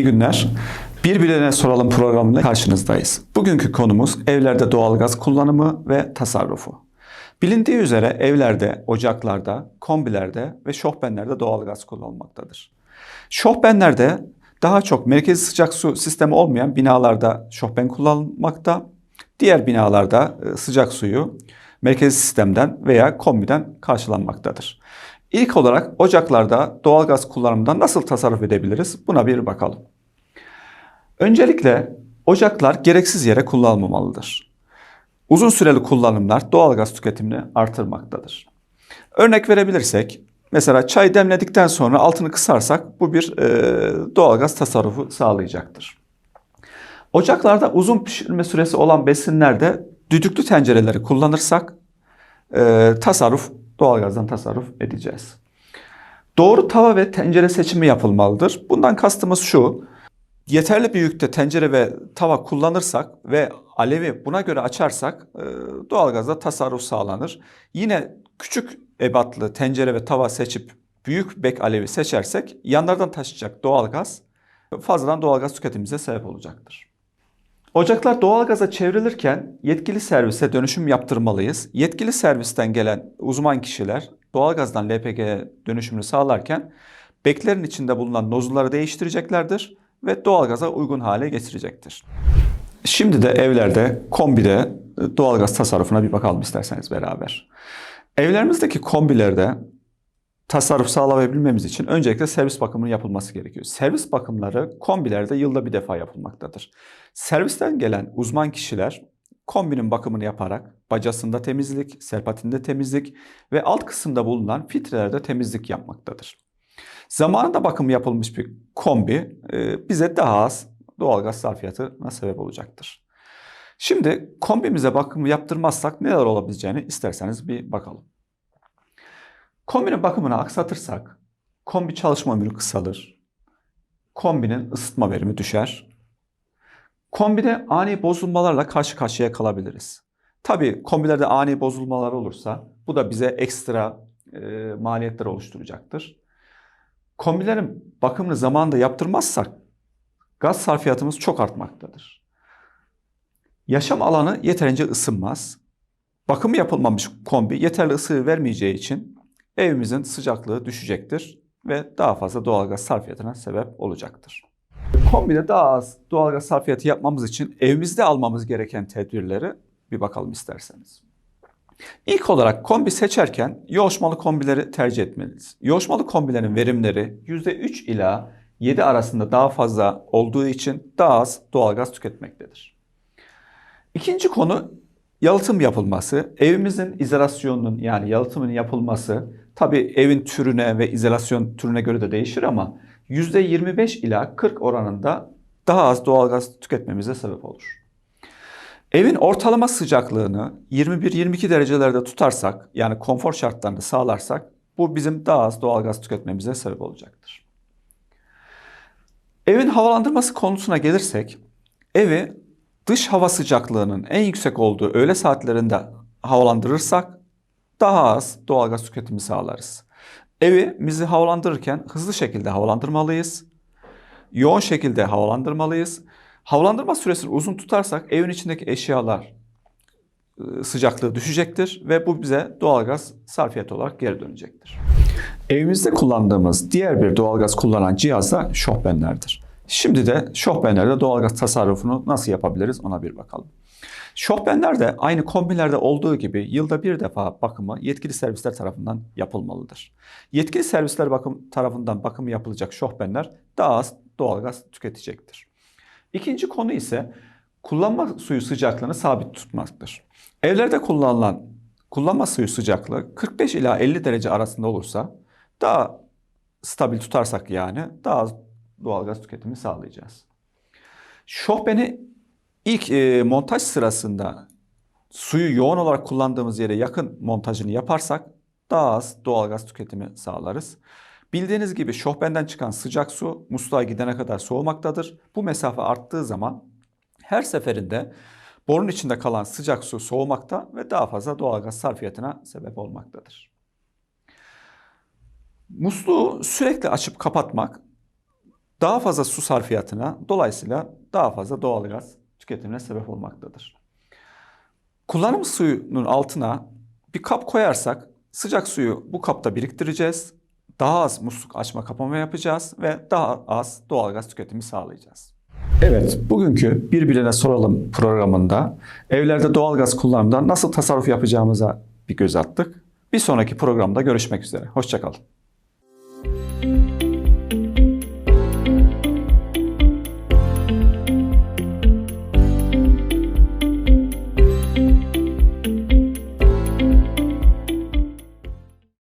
günler. Birbirine soralım programında karşınızdayız. Bugünkü konumuz evlerde doğalgaz kullanımı ve tasarrufu. Bilindiği üzere evlerde, ocaklarda, kombilerde ve şofbenlerde doğalgaz kullanılmaktadır. Şofbenlerde daha çok merkezi sıcak su sistemi olmayan binalarda şofben kullanılmakta. Diğer binalarda e, sıcak suyu merkezi sistemden veya kombiden karşılanmaktadır. İlk olarak ocaklarda doğalgaz kullanımından nasıl tasarruf edebiliriz? Buna bir bakalım. Öncelikle ocaklar gereksiz yere kullanılmamalıdır. Uzun süreli kullanımlar doğalgaz tüketimini artırmaktadır. Örnek verebilirsek, mesela çay demledikten sonra altını kısarsak bu bir e, doğalgaz tasarrufu sağlayacaktır. Ocaklarda uzun pişirme süresi olan besinlerde düdüklü tencereleri kullanırsak e, tasarruf, doğalgazdan tasarruf edeceğiz. Doğru tava ve tencere seçimi yapılmalıdır. Bundan kastımız şu, yeterli büyüklükte tencere ve tava kullanırsak ve alevi buna göre açarsak e, doğalgazda tasarruf sağlanır. Yine küçük ebatlı tencere ve tava seçip büyük bek alevi seçersek yanlardan taşıyacak doğalgaz fazladan doğalgaz tüketimimize sebep olacaktır. Ocaklar doğalgaza çevrilirken yetkili servise dönüşüm yaptırmalıyız. Yetkili servisten gelen uzman kişiler doğalgazdan LPG'ye dönüşümünü sağlarken beklerin içinde bulunan nozulları değiştireceklerdir ve doğalgaza uygun hale getirecektir. Şimdi de evlerde, kombide doğalgaz tasarrufuna bir bakalım isterseniz beraber. Evlerimizdeki kombilerde tasarruf sağlayabilmemiz için öncelikle servis bakımının yapılması gerekiyor. Servis bakımları kombilerde yılda bir defa yapılmaktadır. Servisten gelen uzman kişiler kombinin bakımını yaparak bacasında temizlik, serpatinde temizlik ve alt kısımda bulunan filtrelerde temizlik yapmaktadır. Zamanında bakım yapılmış bir kombi e, bize daha az doğalgaz sarfiyatına sebep olacaktır. Şimdi kombimize bakımı yaptırmazsak neler olabileceğini isterseniz bir bakalım. Kombinin bakımını aksatırsak kombi çalışma ömrü kısalır. Kombinin ısıtma verimi düşer. Kombide ani bozulmalarla karşı karşıya kalabiliriz. Tabii kombilerde ani bozulmalar olursa bu da bize ekstra e, maliyetler oluşturacaktır. Kombilerin bakımını zamanında yaptırmazsak gaz sarfiyatımız çok artmaktadır. Yaşam alanı yeterince ısınmaz. Bakımı yapılmamış kombi yeterli ısı vermeyeceği için evimizin sıcaklığı düşecektir ve daha fazla doğalgaz sarfiyatına sebep olacaktır. Kombide daha az doğalgaz sarfiyatı yapmamız için evimizde almamız gereken tedbirleri bir bakalım isterseniz. İlk olarak kombi seçerken yoğuşmalı kombileri tercih etmeliyiz. Yoğuşmalı kombilerin verimleri %3 ila 7 arasında daha fazla olduğu için daha az doğalgaz tüketmektedir. İkinci konu yalıtım yapılması. Evimizin izolasyonunun yani yalıtımının yapılması tabi evin türüne ve izolasyon türüne göre de değişir ama %25 ila 40 oranında daha az doğalgaz tüketmemize sebep olur. Evin ortalama sıcaklığını 21-22 derecelerde tutarsak yani konfor şartlarını sağlarsak bu bizim daha az doğalgaz tüketmemize sebep olacaktır. Evin havalandırması konusuna gelirsek evi dış hava sıcaklığının en yüksek olduğu öğle saatlerinde havalandırırsak daha az doğalgaz tüketimi sağlarız. Evimizi havalandırırken hızlı şekilde havalandırmalıyız. Yoğun şekilde havalandırmalıyız. Havalandırma süresini uzun tutarsak evin içindeki eşyalar ıı, sıcaklığı düşecektir ve bu bize doğalgaz sarfiyat olarak geri dönecektir. Evimizde kullandığımız diğer bir doğalgaz kullanan cihaz da şofbenlerdir. Şimdi de şofbenlerde doğalgaz tasarrufunu nasıl yapabiliriz ona bir bakalım. Şofbenler de aynı kombilerde olduğu gibi yılda bir defa bakımı yetkili servisler tarafından yapılmalıdır. Yetkili servisler bakım tarafından bakımı yapılacak şofbenler daha az doğalgaz tüketecektir. İkinci konu ise kullanma suyu sıcaklığını sabit tutmaktır. Evlerde kullanılan kullanma suyu sıcaklığı 45 ila 50 derece arasında olursa daha stabil tutarsak yani daha az doğalgaz tüketimi sağlayacağız. Şofbeni ilk e, montaj sırasında suyu yoğun olarak kullandığımız yere yakın montajını yaparsak daha az doğalgaz tüketimi sağlarız. Bildiğiniz gibi şofbenden çıkan sıcak su musluğa gidene kadar soğumaktadır. Bu mesafe arttığı zaman her seferinde borun içinde kalan sıcak su soğumakta ve daha fazla doğalgaz sarfiyatına sebep olmaktadır. Musluğu sürekli açıp kapatmak daha fazla su sarfiyatına dolayısıyla daha fazla doğalgaz tüketimine sebep olmaktadır. Kullanım suyunun altına bir kap koyarsak sıcak suyu bu kapta biriktireceğiz. Daha az musluk açma kapama yapacağız ve daha az doğalgaz tüketimi sağlayacağız. Evet, bugünkü Birbirine Soralım programında evlerde doğalgaz kullanımında nasıl tasarruf yapacağımıza bir göz attık. Bir sonraki programda görüşmek üzere. Hoşçakalın.